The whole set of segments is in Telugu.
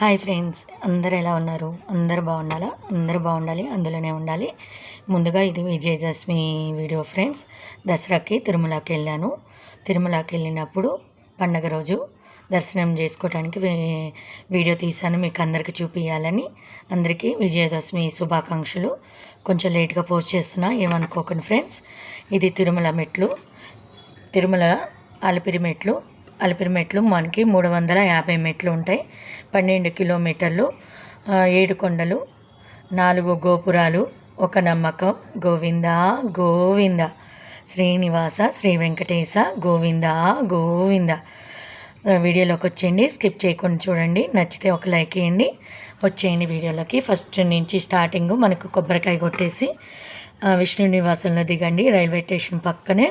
హాయ్ ఫ్రెండ్స్ అందరు ఎలా ఉన్నారు? అందరు బాగుండాలా అందరు బాగుండాలి అందులోనే ఉండాలి. ముందుగా ఇది విజయదశమి వీడియో ఫ్రెండ్స్. దసరాకి తిరుమలకి వెళ్ళాను. తిరుమలకి వెళ్ళినప్పుడు పండగ రోజు దర్శనం చేసుకోవడానికి వీడియో తీశాను. మీకు అందరికీ చూపించాలని అందరికీ విజయదశమి శుభాకాంక్షలు. కొంచెం లేట్గా పోస్ట్ చేస్తున్నా ఏమనుకోకండి ఫ్రెండ్స్. ఇది తిరుమల మెట్లు. తిరుమల అలిపిరి మెట్లు. అలిపిరి మెట్లు మనకి మూడు వందల యాభై మెట్లు ఉంటాయి. పన్నెండు కిలోమీటర్లు ఏడు కొండలు నాలుగు గోపురాలు ఒక నమ్మకం గోవింద గోవింద. శ్రీనివాస శ్రీ వెంకటేశ గోవింద గోవింద. వీడియోలోకి వచ్చేయండి స్కిప్ చేయకుండా చూడండి నచ్చితే ఒక లైక్ వేయండి వచ్చేయండి వీడియోలోకి. ఫస్ట్ నుంచి స్టార్టింగ్ మనకు కొబ్బరికాయ కొట్టేసి విష్ణు నివాసంలో దిగండి రైల్వే స్టేషన్ పక్కనే.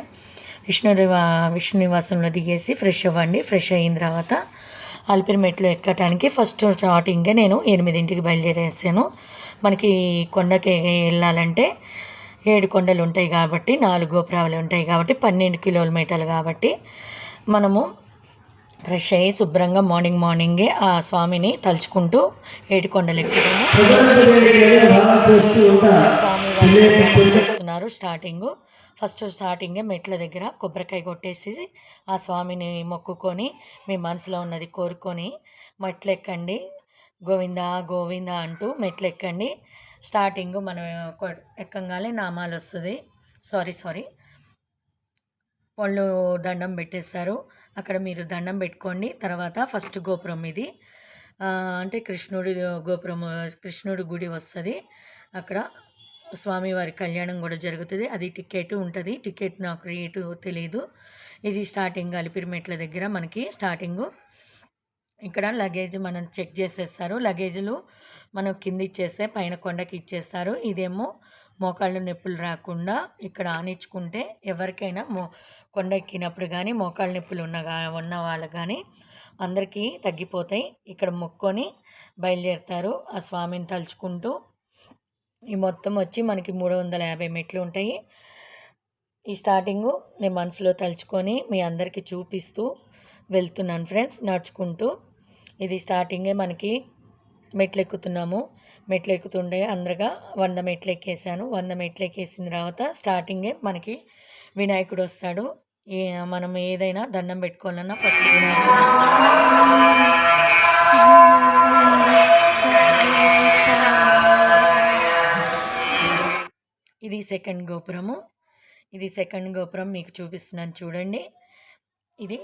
విష్ణుదేవ విష్ణు నివాసంలో దిగేసి ఫ్రెష్ అవ్వండి. ఫ్రెష్ అయిన తర్వాత అలిపిరి మెట్లు ఎక్కటానికి ఫస్ట్ స్టార్టింగే నేను ఎనిమిదింటికి బయలుదేరేసాను. మనకి కొండకి వెళ్ళాలంటే ఏడు కొండలు ఉంటాయి కాబట్టి నాలుగు గోపురాలు ఉంటాయి కాబట్టి పన్నెండు కిలోమీటర్లు కాబట్టి మనము ఫ్రెష్ అయ్యి శుభ్రంగా మార్నింగ్ మార్నింగే ఆ స్వామిని తలుచుకుంటూ ఏడు కొండలు ఎక్కువ చేస్తున్నారు స్టార్టింగ్. ఫస్ట్ స్టార్టింగే మెట్ల దగ్గర కొబ్బరికాయ కొట్టేసి ఆ స్వామిని మొక్కుకొని మీ మనసులో ఉన్నది కోరుకొని మెట్లు ఎక్కండి గోవింద గోవింద అంటూ మెట్లు ఎక్కండి స్టార్టింగ్ మనం కొ- ఎక్కంగానే నామాలు వస్తుంది. Sorry sorry. వాళ్ళు దండం పెట్టేస్తారు. అక్కడ మీరు దండం పెట్టుకోండి. తర్వాత ఫస్ట్ గోపురం ఇది. అంటే కృష్ణుడి గోపురం కృష్ణుడి గుడి వస్తుంది. అక్కడ స్వామివారి కళ్యాణం కూడా జరుగుతుంది. అది టికెట్ ఉంటుంది. టికెట్ నాకు రేటు తెలియదు ఇది స్టార్టింగ్ అలిపిరిమెట్ల దగ్గర మనకి స్టార్టింగు. ఇక్కడ లగేజ్ మనం చెక్ చేసేస్తారు. లగేజ్లు మనం కింద ఇచ్చేస్తే పైన కొండకి ఇచ్చేస్తారు. ఇదేమో మోకాళ్ళు నొప్పులు రాకుండా ఇక్కడ ఆనించుకుంటే ఎవరికైనా మో కొండ ఎక్కినప్పుడు కానీ మోకాళ్ళ నొప్పులు ఉన్న ఉన్న వాళ్ళకి కానీ అందరికీ తగ్గిపోతాయి. ఇక్కడ మొక్కొని బయలుదేరుతారు. ఆ స్వామిని తలుచుకుంటూ ఈ మొత్తం వచ్చి మనకి మూడు వందల యాభై మెట్లు ఉంటాయి. ఈ స్టార్టింగు నేను మనసులో తలుచుకొని మీ అందరికీ చూపిస్తూ వెళ్తున్నాను ఫ్రెండ్స్ నడుచుకుంటూ. ఇది స్టార్టింగే మనకి మెట్లు ఎక్కుతున్నాము మెట్లు ఎక్కుతుండే అందరగా వంద మెట్లు ఎక్కేసాను వంద మెట్లు ఎక్కేసిన తర్వాత స్టార్టింగే మనకి వినాయకుడు వస్తాడు. మనం ఏదైనా దండం పెట్టుకోవాలన్నా ఫస్ట్ వినాయకుడు. ఇది సెకండ్ గోపురము. ఇది సెకండ్ గోపురం మీకు చూపిస్తున్నాను చూడండి. ఇది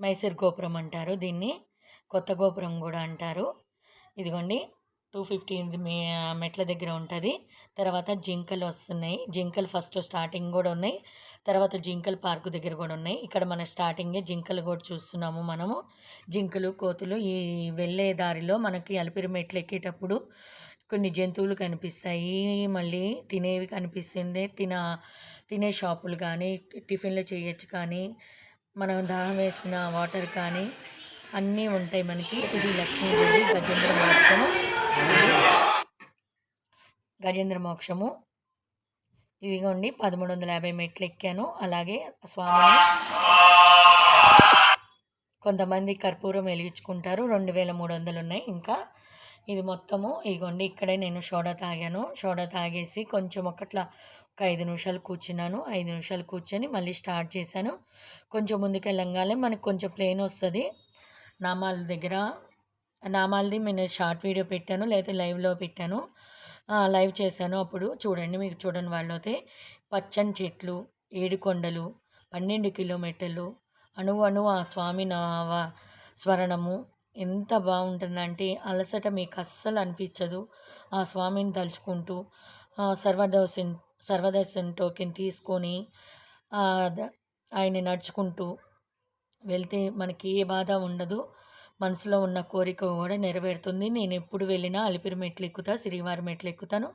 మైసూర్ గోపురం అంటారు దీన్ని. కొత్త గోపురం కూడా అంటారు. ఇదిగోండి టూ ఫిఫ్టీ మెట్ల దగ్గర ఉంటుంది. తర్వాత జింకలు వస్తున్నాయి. జింకలు ఫస్ట్ స్టార్టింగ్ కూడా ఉన్నాయి. తర్వాత జింకలు పార్క్ దగ్గర కూడా ఉన్నాయి. ఇక్కడ మన స్టార్టింగే జింకలు కూడా చూస్తున్నాము మనము. జింకలు కోతులు ఈ వెళ్ళే దారిలో మనకి అలిపిరి మెట్లు ఎక్కేటప్పుడు కొన్ని జంతువులు కనిపిస్తాయి. మళ్ళీ తినేవి కనిపిస్తుంది తిన తినే షాపులు కానీ టిఫిన్లు చేయొచ్చు కానీ మనం దాహం వేసిన వాటర్ కానీ అన్నీ ఉంటాయి మనకి. ఇది లక్ష్మీదేవి గజేంద్ర మోక్షము. గజేంద్ర మోక్షము. ఇదిగోండి పదమూడు వందల యాభై మెట్లు ఎక్కాను. అలాగే స్వామిని కొంతమంది కర్పూరం వెలిగించుకుంటారు. రెండు వేల మూడు వందలు ఉన్నాయి. ఇంకా ఇది మొత్తము. ఇగోండి ఇక్కడే నేను సోడా తాగాను. సోడా తాగేసి కొంచెం ఒకట్లా ఒక ఐదు నిమిషాలు కూర్చున్నాను. ఐదు నిమిషాలు కూర్చొని మళ్ళీ స్టార్ట్ చేశాను. కొంచెం ముందుకెళ్ళంగానే మనకు కొంచెం ప్లేన్ వస్తుంది. నామాల దగ్గర నామాలది నేను షార్ట్ వీడియో పెట్టాను లేకపోతే లైవ్లో పెట్టాను. లైవ్ చేశాను అప్పుడు. చూడండి మీకు చూడండి వాళ్ళైతే పచ్చని చెట్లు ఏడుకొండలు పన్నెండు కిలోమీటర్లు అణువు అణువు ఆ స్వామి నావ స్మరణము ఎంత బాగుంటుందంటే అలసట మీకు అస్సలు అనిపించదు ఆ స్వామిని తలుచుకుంటూ సర్వదర్శన్ సర్వదర్శన్ టోకెన్ తీసుకొని ఆయన ఆయన్ని నడుచుకుంటూ వెళ్తే మనకి ఏ బాధ ఉండదు. మనసులో ఉన్న కోరిక కూడా నెరవేరుతుంది. నేను ఎప్పుడు వెళ్ళినా అలిపిరి మెట్లు ఎక్కుతా శ్రీవారి మెట్లు ఎక్కుతాను.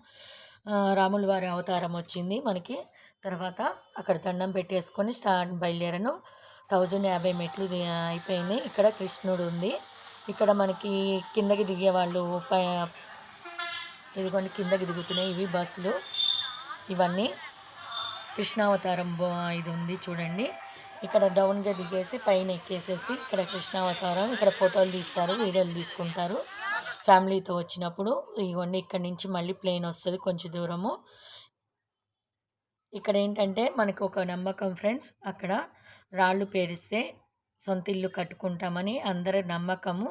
రాములవారి రాముల వారి అవతారం వచ్చింది మనకి. తర్వాత అక్కడ దండం పెట్టేసుకొని స్టార్ట్ బయలుదేరను. థౌజండ్ యాభై మెట్లు అయిపోయింది. ఇక్కడ కృష్ణుడు ఉంది ఇక్కడ మనకి కిందకి దిగే వాళ్ళు పై ఇదిగోండి కిందకి దిగుతున్నాయి ఇవి బస్సులు. ఇవన్నీ కృష్ణావతారం ఇది ఉంది చూడండి. ఇక్కడ డౌన్గా దిగేసి పైన ఎక్కేసేసి ఇక్కడ కృష్ణావతారం ఇక్కడ ఫోటోలు తీస్తారు వీడియోలు తీసుకుంటారు. ఫ్యామిలీతో వచ్చినప్పుడు ఇవన్నీ ఇక్కడ నుంచి మళ్ళీ ప్లేన్ వస్తుంది కొంచెం దూరము. ఇక్కడ ఏంటంటే మనకు ఒక నమ్మకం ఫ్రెండ్స్ అక్కడ రాళ్ళు పేరిస్తే సొంత ఇల్లు కట్టుకుంటామని అందరి నమ్మకము.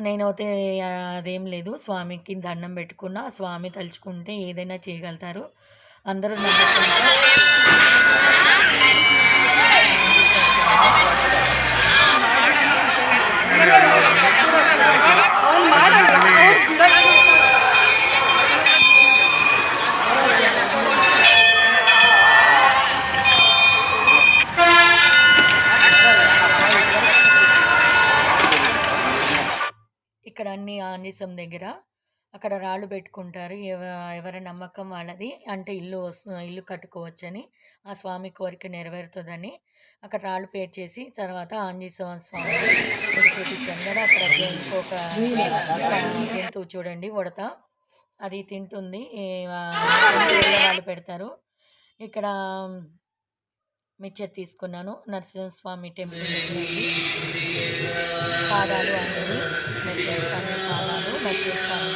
నేనైతే అదేం లేదు. స్వామికి దండం పెట్టుకున్న స్వామి తలుచుకుంటే ఏదైనా చేయగలుగుతారు. అందరూ నమ్మకంతో ఇక్కడ అన్ని ఆంజసం దగ్గర అక్కడ రాళ్ళు పెట్టుకుంటారు. ఎవ ఎవరి నమ్మకం వాళ్ళది. అంటే ఇల్లు వస్తు ఇల్లు కట్టుకోవచ్చని ఆ స్వామి కోరిక నెరవేరుతుందని అక్కడ రాళ్ళు పేర్చేసి తర్వాత ఆంజనేయ స్వామి చూపించాను కదా. అక్కడ ఇంకొక జంతువు చూడండి ఉడత. అది తింటుంది. వాళ్ళు పెడతారు. ఇక్కడ మిక్చర్ తీసుకున్నాను. నరసింహస్వామి టెంపుల్ పాదాలు అన్నీ నరసింహస్వామి పాదాలు నరసింహస్వామి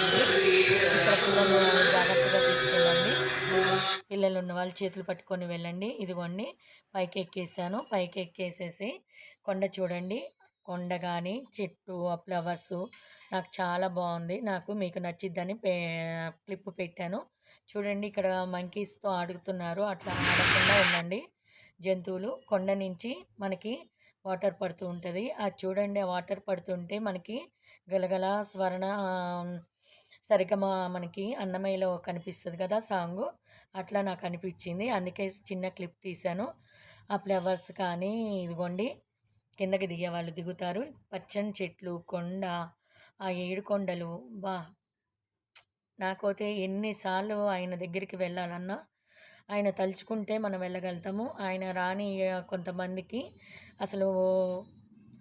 ఇక్కడ పిల్లలు జాగ్రత్తగా తీసుకెళ్ళండి. పిల్లలు ఉన్న వాళ్ళు చేతులు పట్టుకొని వెళ్ళండి. ఇదిగోండి పైకి ఎక్కేసాను పైకి ఎక్కేసేసి కొండ చూడండి. కొండ కానీ చెట్టు ఆ ఫ్లవర్స్ నాకు చాలా బాగుంది. నాకు మీకు నచ్చిద్దని పే క్లిప్ పెట్టాను. చూడండి ఇక్కడ మంకీస్తో ఆడుతున్నారు. అట్లా ఆడకుండా ఉండండి. జంతువులు కొండ నుంచి మనకి వాటర్ పడుతూ ఉంటుంది. అది చూడండి ఆ వాటర్ పడుతుంటే మనకి గలగల స్వర్ణ సరిగమ మనకి అన్నమయ్యలో కనిపిస్తుంది కదా సాంగ్. అట్లా నాకు అనిపించింది. అందుకే చిన్న క్లిప్ తీశాను. ఆ ఫ్లవర్స్ కానీ ఇదిగోండి కిందకి దిగే వాళ్ళు దిగుతారు. పచ్చని చెట్లు కొండ ఆ ఏడు కొండలు. బా! నాకైతే ఎన్నిసార్లు ఆయన దగ్గరికి వెళ్ళాలన్నా ఆయన తలుచుకుంటే మనం వెళ్ళగలుగుతాము. ఆయన రాని కొంతమందికి అసలు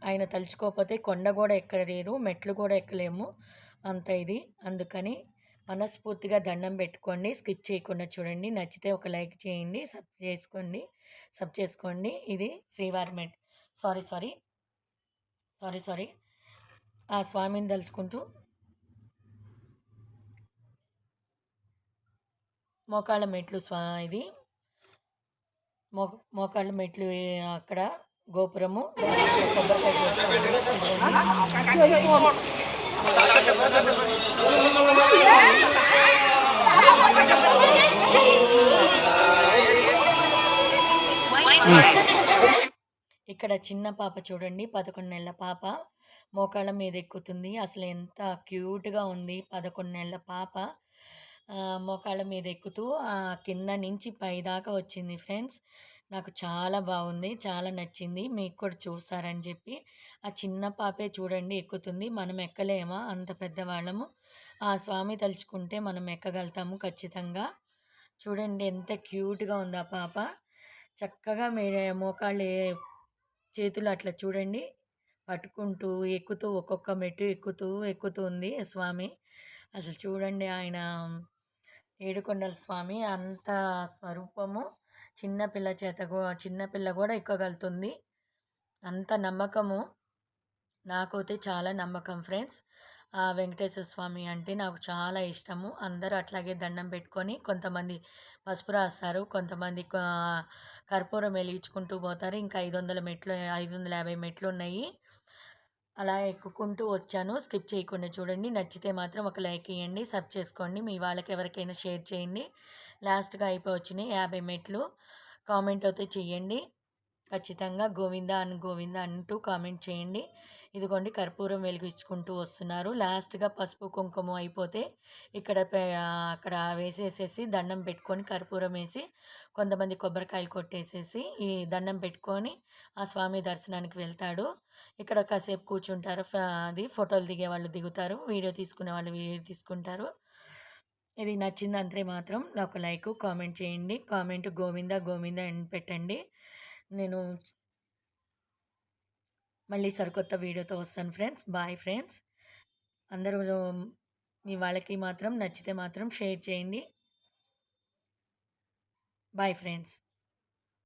ఆయన తలుచుకోకపోతే కొండ కూడా ఎక్కలేరు మెట్లు కూడా ఎక్కలేము. అంత ఇది. అందుకని మనస్ఫూర్తిగా దండం పెట్టుకోండి. స్కిప్ చేయకుండా చూడండి. నచ్చితే ఒక లైక్ చేయండి. సబ్ చేసుకోండి. సబ్ చేసుకోండి. ఇది శ్రీవారి మెట్. Sorry sorry. Sorry sorry. ఆ స్వామిని తలుచుకుంటూ మోకాళ్ళ మెట్లు స్వా ఇది. మో మోకాళ్ళ మెట్లు అక్కడ గోపురము. ఇక్కడ చిన్న పాప చూడండి పదకొండు నెలల పాప. మోకాళ్ళ మీద ఎక్కుతుంది. అసలు ఎంత క్యూట్గా ఉంది పదకొండు నెలల పాప. మోకాళ్ళ మీద ఎక్కుతూ ఆ కింద నుంచి పైదాకా వచ్చింది ఫ్రెండ్స్. నాకు చాలా బాగుంది చాలా నచ్చింది. మీకు కూడా చూస్తారని చెప్పి. ఆ చిన్న పాపే చూడండి ఎక్కుతుంది. మనం ఎక్కలేమా? అంత పెద్దవాళ్ళము. ఆ స్వామి తలుచుకుంటే మనం ఎక్కగలుగుతాము ఖచ్చితంగా. చూడండి ఎంత క్యూట్గా ఉంది ఆ పాప. చక్కగా మీ మోకాళ్ళు చేతులు అట్లా చూడండి. పట్టుకుంటూ ఎక్కుతూ ఒక్కొక్క మెట్టు ఎక్కుతూ ఎక్కుతుంది స్వామి. అసలు చూడండి ఆయన ఏడుకొండల స్వామి అంత స్వరూపము. చిన్నపిల్ల చేత చిన్నపిల్ల కూడా ఎక్కగలుగుతుంది అంత నమ్మకము. నాకైతే చాలా నమ్మకం ఫ్రెండ్స్. ఆ వెంకటేశ్వర స్వామి అంటే నాకు చాలా ఇష్టము. అందరూ అట్లాగే దండం పెట్టుకొని కొంతమంది పసుపు రాస్తారు కొంతమంది కర్పూరం వెలిగించుకుంటూ పోతారు. ఇంకా ఐదు వందల మెట్లు ఐదు వందల యాభై మెట్లు ఉన్నాయి. అలా ఎక్కుకుంటూ వచ్చాను. స్కిప్ చేయకుండా చూడండి. నచ్చితే మాత్రం ఒక లైక్ ఇవ్వండి సబ్ చేసుకోండి. మీ వాళ్ళకి ఎవరికైనా షేర్ చేయండి. లాస్ట్గా అయిపోయి వచ్చినాయి యాభై మెట్లు కామెంట్ అయితే చేయండి ఖచ్చితంగా గోవింద అని గోవింద అంటూ కామెంట్ చేయండి. ఇదిగోండి కర్పూరం వెలిగించుకుంటూ వస్తున్నారు. లాస్ట్గా పసుపు కుంకుమ అయిపోతే ఇక్కడ అక్కడ వేసేసేసి దండం పెట్టుకొని కర్పూరం వేసి కొంతమంది కొబ్బరికాయలు కొట్టేసేసి ఈ దండం పెట్టుకొని ఆ స్వామి దర్శనానికి వెళ్తాడు. ఇక్కడ కాసేపు కూర్చుంటారు. అది ఫోటోలు దిగే వాళ్ళు దిగుతారు. వీడియో తీసుకునే వాళ్ళు వీడియో తీసుకుంటారు. ఇది నచ్చిందంటే మాత్రం నాకు లైక్ కామెంట్ చేయండి. కామెంట్ గోవింద గోవింద అని పెట్టండి. నేను మళ్ళీ సరికొత్త వీడియోతో వస్తాను ఫ్రెండ్స్. Bye friends. అందరూ మీ వాళ్ళకి మాత్రం నచ్చితే మాత్రం షేర్ చేయండి. Bye friends.